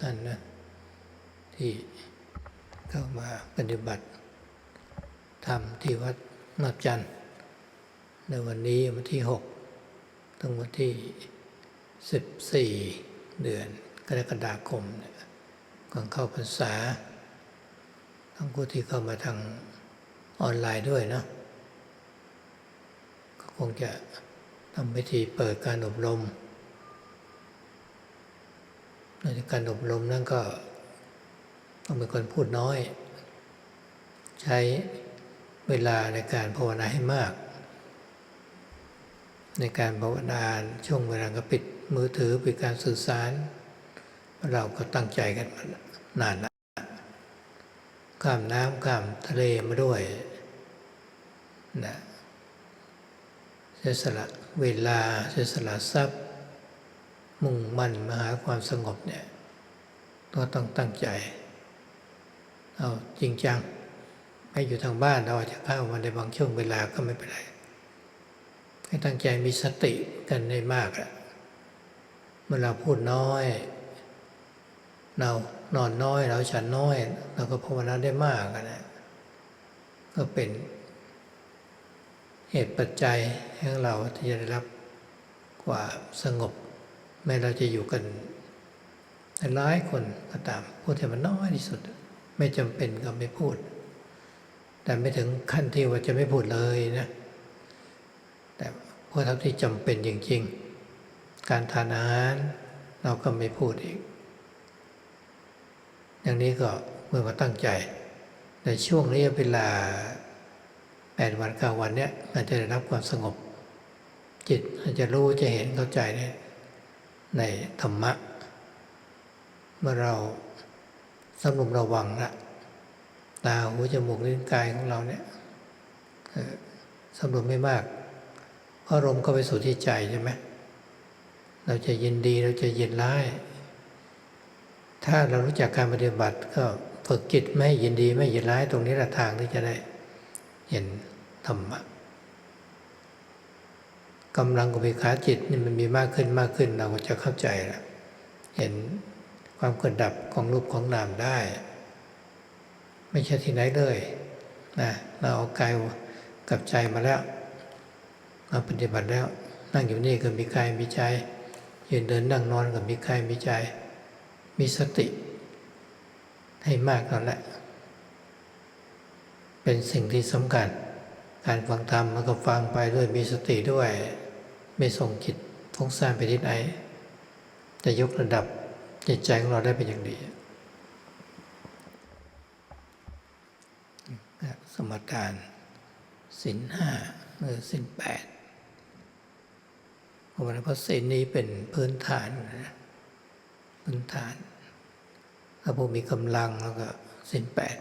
ท่านนะที่เข้ามาปฏิบัติธรรมที่วัดนับจันทร์ในวันนี้วันที่หกถึงวันที่สิบสี่เดือนกรกฎาคมเนี่ยก่อนเข้าพรรษา ทั้งผู้ที่เข้ามาทางออนไลน์ด้วยเนาะก็คงจะทำพิธีเปิดการอบรม ในการอบรมนั่นก็ต้องเป็นคนพูดน้อย ใช้เวลาในการภาวนาให้มาก ในการภาวนาช่วงเวลาก็ปิดมือถือปิดการสื่อสาร เราก็ตั้งใจกันมานานแล้วข้ามน้ำข้ามทะเลมาด้วยนะเสียสละเวลาเสียสละทรัพย์ มุ่งมั่นมาหาความสงบเนี่ยก็ต้องตั้งใจ เอาจริงจังไม่อยู่ทางบ้านเราอาจจะข้ามาในบางช่วงเวลาก็ไม่เป็นไร ให้ตั้งใจมีสติกันในมากอะเมื่อเราพูดน้อย เรานอนน้อยเราฉันน้อย เราก็ภาวนาได้มากอะนะก็เป็นเหตุปัจจัยให้เราที่จะได้รับกว่าสงบ แม้เราจะอยู่กันหลายคนก็ตามพูดให้มันน้อยที่สุด ไม่จำเป็นก็ไม่พูด แต่ไม่ถึงขั้นที่ว่าจะไม่พูดเลยนะแต่พูดเท่าที่จำเป็นจริง ๆ การทานอาหารเราก็ไม่พูดอีก อย่างนี้ก็เมื่อมาตั้งใจ ในช่วงระยะเวลาแปดวันเก้าวันเนี้ยมันจะได้รับความสงบ จิตมันจะรู้จะเห็นเข้าใจใน ในธรรมะ เมื่อเราสำรวมระวังละตาหูจมูกลิ้นกายของเราเนี่ยสำรวมไม่มากเพราะอารมณ์เข้าไปสู่ที่ใจใช่ไหมเราจะยินดีเราจะยินร้าย ถ้าเรารู้จักการปฏิบัติก็ฝึกจิตไม่ยินดีไม่ยินร้ายตรงนี้ละทางที่จะได้เห็นธรรมะ กำลังกุเบกขาจิตนี่มันมีมากขึ้นมากขึ้นเราก็จะเข้าใจละเห็นความเกิดดับของรูปของนามได้ ไม่ใช่ที่ไหนเลยนะเราเอากายกับใจมาแล้วมาปฏิบัติแล้ว นั่งอยู่นี่ก็มีกายมีใจยืนเดินนั่งนอนก็มีกายมีใจ มีสติ ให้มากแล้วแหละ เป็นสิ่งที่สำคัญ การฟังธรรมมันก็ฟังไปด้วยมีสติด้วย ไม่ส่งจิตฟุ้งซ่านไปที่ไหนจะยกระดับจิตใจของเราได้เป็นอย่างดีสมทานสินห้าหรือสินแปดเพราะว่าพระสินนี้เป็นพื้นฐานนะพื้นฐานถ้าผู้มีกำลังแล้วก็สินแปด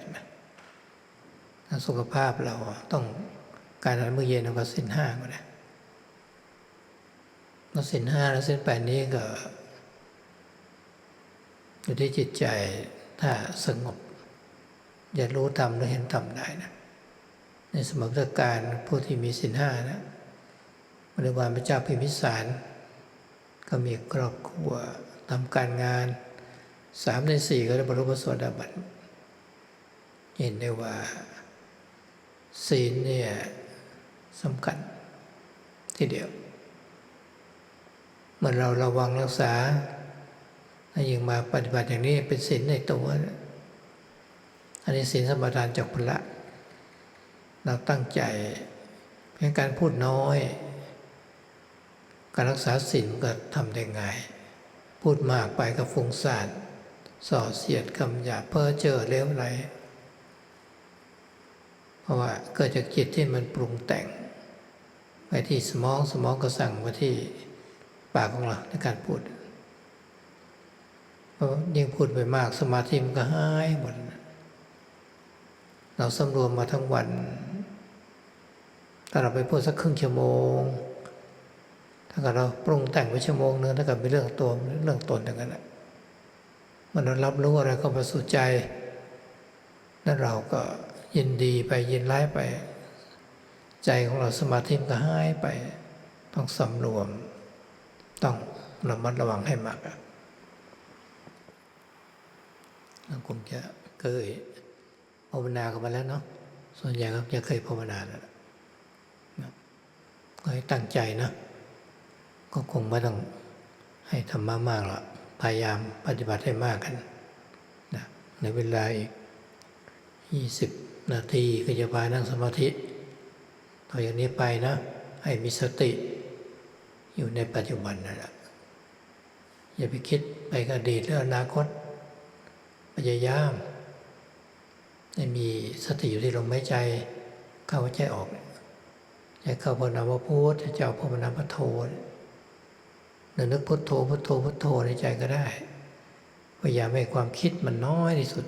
ถ้าสุขภาพเราต้อง การอาหารมื้อเย็นเราก็สินห้าก็ได้แล้วสินห้าและสินแปดนี้ก็ อยู่ที่จิตใจถ้าสงบ อย่ารู้ทำหรือเห็นทำได้นะในสมัยพุทธกาลผู้ที่มีสินห้านะบริวารพระเจ้าพิมพิสาร ก็มีครอบครัวทำการงานสามในสี่ก็ได้บรรลุพระโสดาบันเห็นได้ว่าศีลเนี่ย สำคัญ ทีเดียว เมื่อเราระวังรักษาถ้ายังมาปฏิบัติอย่างนี้เป็นศีลในตัวอันนี้ศีลสมทานจากพละ เราตั้งใจเพียงการพูดน้อย การรักษาศีลก็ทำได้ง่าย พูดมากไปก็ฟุ้งซ่านส่อเสียดคำหยาเพ้อเจ้อเลวไหล ราะว่าเกิดจากจิตที่มันปรุงแต่ง ไปที่สมองสมองก็สั่งมาที่ปากของเราในการพูดยิ่งพูดไปมากสมาธิมันก็หายหมดเราสำรวมมาทั้งวันถ้าเราไปพูดสักครึ่งชั่วโมง ถ้าเกิดเราปรุงแต่งไปชั่วโมงนึงถ้าเกิดเป็นเรื่องตัวเรื่องตนอย่างนั้นแหละมันรารับรู้อะไรก็มาสู่ใจ แล้วเราก็ ยินดีไปยินร้ายไป ใจของเราสมาธิมันก็หายไป ต้องสำรวม ต้องระมัดระวังให้มากอะเราคงจะเคยภาวนากันมาแล้วเนาะส่วนใหญ่ก็จะเคยภาวนาแล้วก็ให้ตั้งใจนะ ก็คงไม่ต้องให้ธรรมะมากหรอกพยายามปฏิบัติให้มากกันนะในเวลาอีก ยี่สิบนาทีก็จะพานั่งสมาธิ ต่อจากนี้ไปนะ ให้มีสติ อยู่ในปัจจุบันนั่นแหละอย่าไปคิดไปอดีตหรืออนาคตพยายามให้มีสติอยู่ที่ลมหายใจ เข้าใจออกใจเข้าพนามพุทธใจออกพนามโทหรือนึกพุทโธพุทโธพุทโธในใจก็ได้พยายามให้ความคิดมันน้อยที่สุด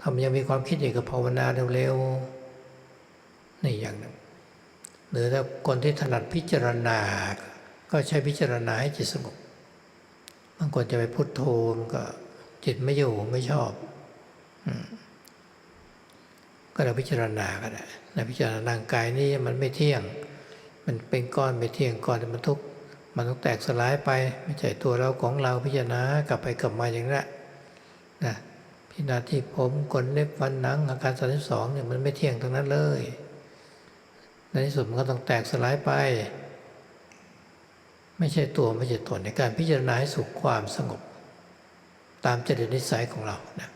ถ้ามันยังมีความคิดอยู่ก็ภาวนาเร็วๆนี่อย่างหนึ่งหรือถ้าคนที่ถนัดพิจารณา ก็ใช้พิจารณาให้จิตสงบบางคนจะไปพุทโธมันก็จิตไม่อยู่ไม่ชอบอก็เราพิจารณาก็ได้นะพิจารณาร่างกายนี้มันไม่เที่ยง มันเป็นก้อนไม่เที่ยงก้อนมันทุกข์มันต้องแตกสลายไป ไม่ใช่ตัวเราของเราพิจารณากลับไปกลับมาอย่างนั้นนะ พิจารณาที่ผมขนเล็บฟันหนังอาการสามสิบสองเนี่ยมันไม่เที่ยงตรงนั้นเลยในที่สุดมันก็ต้องแตกสลายไป ไม่ใช่ตัวไม่ใช่ตนในการพิจารณาให้สุขความสงบ ตามจริตนิสัยของเรานะ